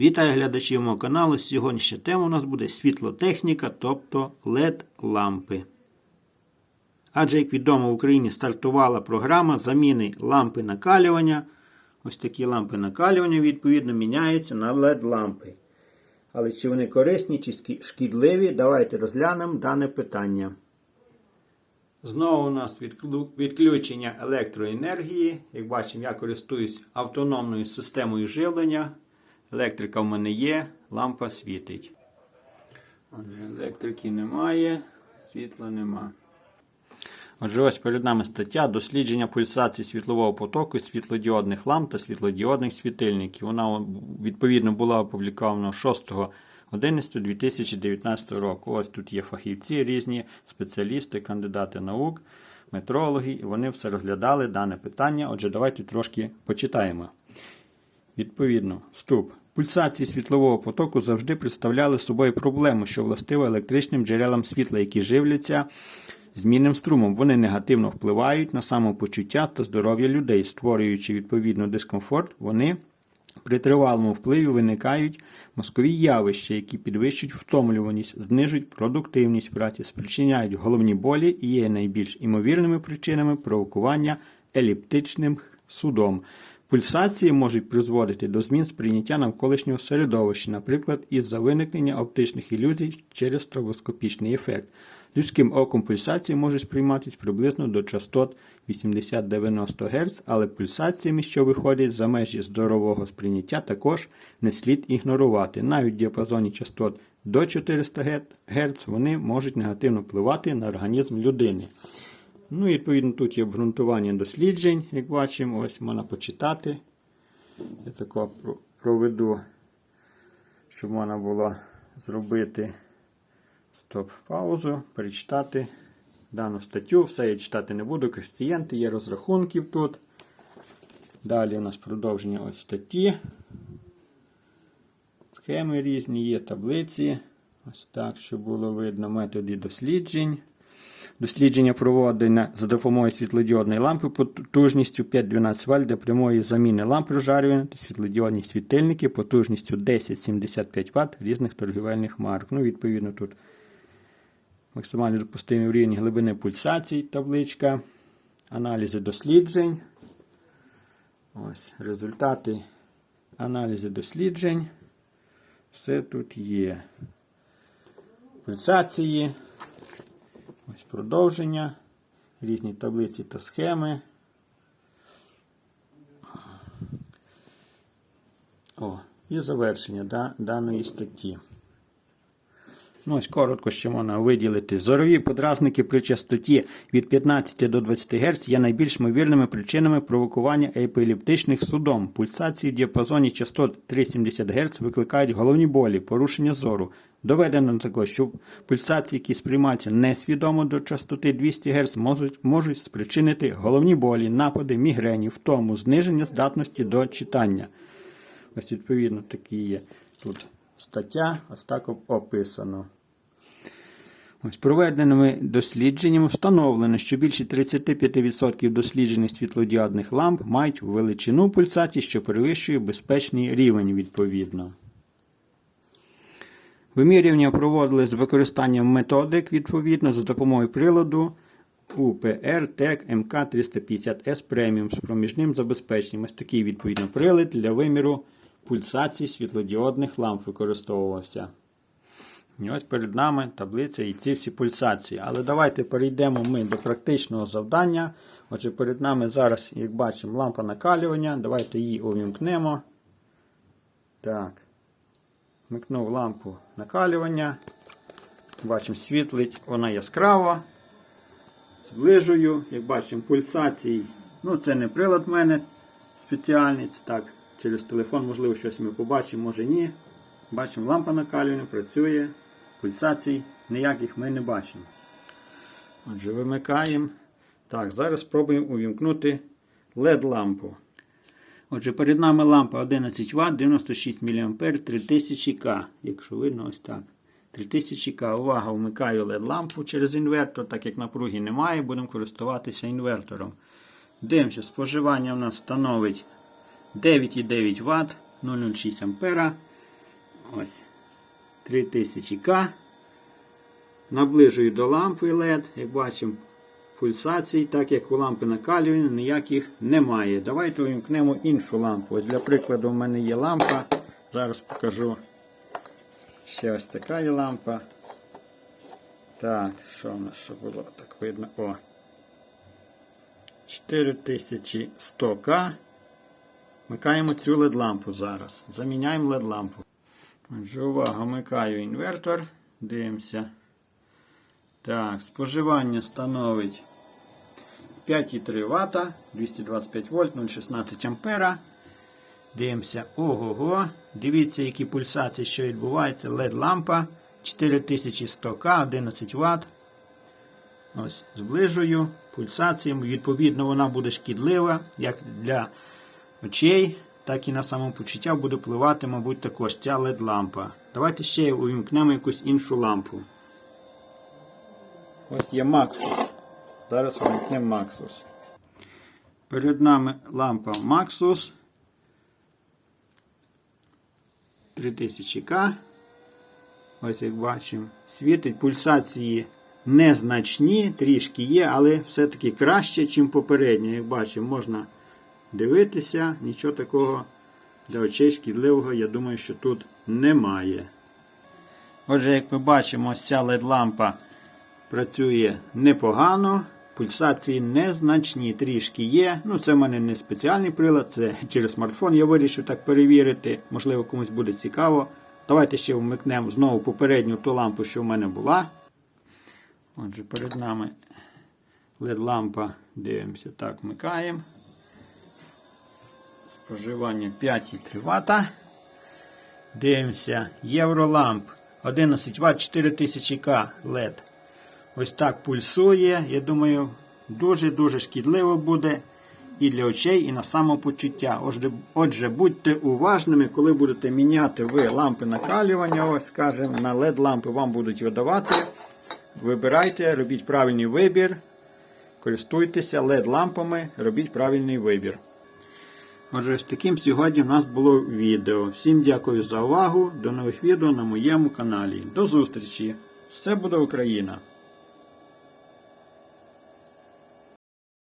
Вітаю глядачів мого каналу. Сьогоднішня тема у нас буде світлотехніка, тобто LED-лампи. Адже, як відомо, в Україні стартувала програма заміни лампи накалювання. Ось такі лампи накалювання, відповідно, міняються на LED-лампи. Але чи вони корисні, чи шкідливі, давайте розглянемо дане питання. Знову у нас відключення електроенергії. Як бачимо, я користуюсь автономною системою живлення. Електрика в мене є, лампа світить. Електрики немає, світла нема. Отже, ось перед нами стаття дослідження пульсації світлового потоку світлодіодних ламп та світлодіодних світильників. Вона відповідно була опублікована 6.11.2019 року. Ось тут є фахівці різні, спеціалісти, кандидати наук, метрологи, і вони все розглядали дане питання. Отже, давайте трошки почитаємо. Відповідно, вступ. Пульсації світлового потоку завжди представляли собою проблему, що властива електричним джерелам світла, які живляться змінним струмом. Вони негативно впливають на самопочуття та здоров'я людей, створюючи відповідно дискомфорт. Вони при тривалому впливі виникають мозкові явища, які підвищують втомлюваність, знижують продуктивність праці, спричиняють головні болі і є найбільш імовірними причинами провокування еліптичним судом. Пульсації можуть призводити до змін сприйняття навколишнього середовища, наприклад, із-за виникнення оптичних ілюзій через стробоскопічний ефект. Людським оком пульсації можуть сприйматися приблизно до частот 80-90 Гц, але пульсаціями, що виходять за межі здорового сприйняття, також не слід ігнорувати. Навіть в діапазоні частот до 400 Гц вони можуть негативно впливати на організм людини. Ну, і відповідно, тут є обґрунтування досліджень, як бачимо, ось можна почитати. Я тако проведу, щоб можна було зробити стоп-паузу, перечитати дану статтю. Все я читати не буду, коефіцієнти, є розрахунків тут. Далі у нас продовження ось статті. Схеми різні, є таблиці. Ось так, щоб було видно методи досліджень. Дослідження проводено за допомогою світлодіодної лампи потужністю 5-12 вольт для прямої заміни ламп розжарювання та світлодіодні світильники потужністю 10-75 Вт різних торгівельних марок. Ну, відповідно, тут максимально допустимий рівень глибини пульсацій, табличка, аналізи досліджень. Ось результати аналізи досліджень. Все тут є. Пульсації. Ось продовження, різні таблиці та схеми. О, і завершення да, даної статті. Ну, ось коротко ще можна виділити. Зорові подразники при частоті від 15 до 20 Гц є найбільш ймовірними причинами провокування епілептичних судом. Пульсації в діапазоні частот 370 Гц викликають головні болі, порушення зору. Доведено також, що пульсації, які сприймаються несвідомо до частоти 200 Гц, можуть, можуть спричинити головні болі, напади, мігрені, втому, зниження здатності до читання. Ось, відповідно, такі є тут стаття, ось так описано. Ось проведеними дослідженнями встановлено, що більше 35% досліджених світлодіодних ламп мають величину пульсації, що перевищує безпечний рівень відповідно. Вимірювання проводили з використанням методик відповідно за допомогою приладу УПР ТЕК МК350С преміум з проміжним забезпеченням. Ось такий відповідно прилад для виміру пульсації світлодіодних ламп використовувався. І ось перед нами таблиця і ці всі пульсації. Але давайте перейдемо ми до практичного завдання. Отже, перед нами зараз, як бачимо, лампа накалювання. Давайте її увімкнемо. Так. Вмикнув лампу накалювання. Бачимо, світлить, вона яскрава. Зближую, як бачимо, пульсації. Ну, це не прилад в мене спеціальний. Це так, через телефон, можливо, щось ми побачимо, може ні. Бачимо, лампа накалювання працює. Пульсацій ніяких ми не бачимо. Отже, вимикаємо. Так, зараз спробуємо увімкнути LED-лампу. Отже, перед нами лампа 11 Вт, 96 мА, 3000 К. Якщо видно, ось так. 3000 К. Увага, вмикаю LED-лампу через інвертор, так як напруги немає, будемо користуватися інвертором. Дивимося, споживання у нас становить 9,9 Вт, 0,06 А. Ось 3000К. Наближую до лампи LED, як бачимо, пульсацій, так як у лампи накалювання ніяких немає. Давайте увімкнемо іншу лампу. Ось для прикладу, в мене є лампа. Зараз покажу. Ще ось така є лампа. Так, що в нас що було? Так видно. О. 4100К. Вмикаємо цю LED лампу зараз. Заміняємо LED лампу. Отже, увага, вмикаю інвертор. Дивимося. Так, споживання становить 5,3 Вт, 225 вольт, 0,16 ампера. Дивимося. Ого-го. Дивіться, які пульсації, що відбувається. LED лампа 4100К, 11 Вт. Ось, зближую пульсаціями. Відповідно, вона буде шкідлива як для очей, так і на самопочуття буде впливати, мабуть, також ця LED лампа. Давайте ще увімкнемо якусь іншу лампу. Ось є Maxus. Зараз увімкнемо Maxus. Перед нами лампа Maxus 3000К. Ось як бачимо, світить пульсації незначні, трішки є, але все-таки краще, ніж попередньо. Як бачимо, можна дивитися, нічого такого для очей шкідливого, я думаю, що тут немає. Отже, як ми бачимо, ось ця LED-лампа працює непогано. Пульсації незначні, трішки є. Ну, це в мене не спеціальний прилад, це через смартфон я вирішив так перевірити. Можливо, комусь буде цікаво. Давайте ще вмикнемо знову попередню ту лампу, що в мене була. Отже, перед нами LED-лампа. Дивимося, так, вмикаємо. Споживання 5,3 Вт. Дивимося, Євроламп 11 Вт 4000К LED. Ось так пульсує. Я думаю, дуже-дуже шкідливо буде і для очей, і на самопочуття. Отже, отже, будьте уважними, коли будете міняти ви лампи накалювання, ось скажімо, на LED-лампи вам будуть видавати. Вибирайте, робіть правильний вибір. Користуйтеся LED-лампами, робіть правильний вибір. Отже, ось таким сьогодні в нас було відео. Всім дякую за увагу. До нових відео на моєму каналі. До зустрічі! Все буде Україна!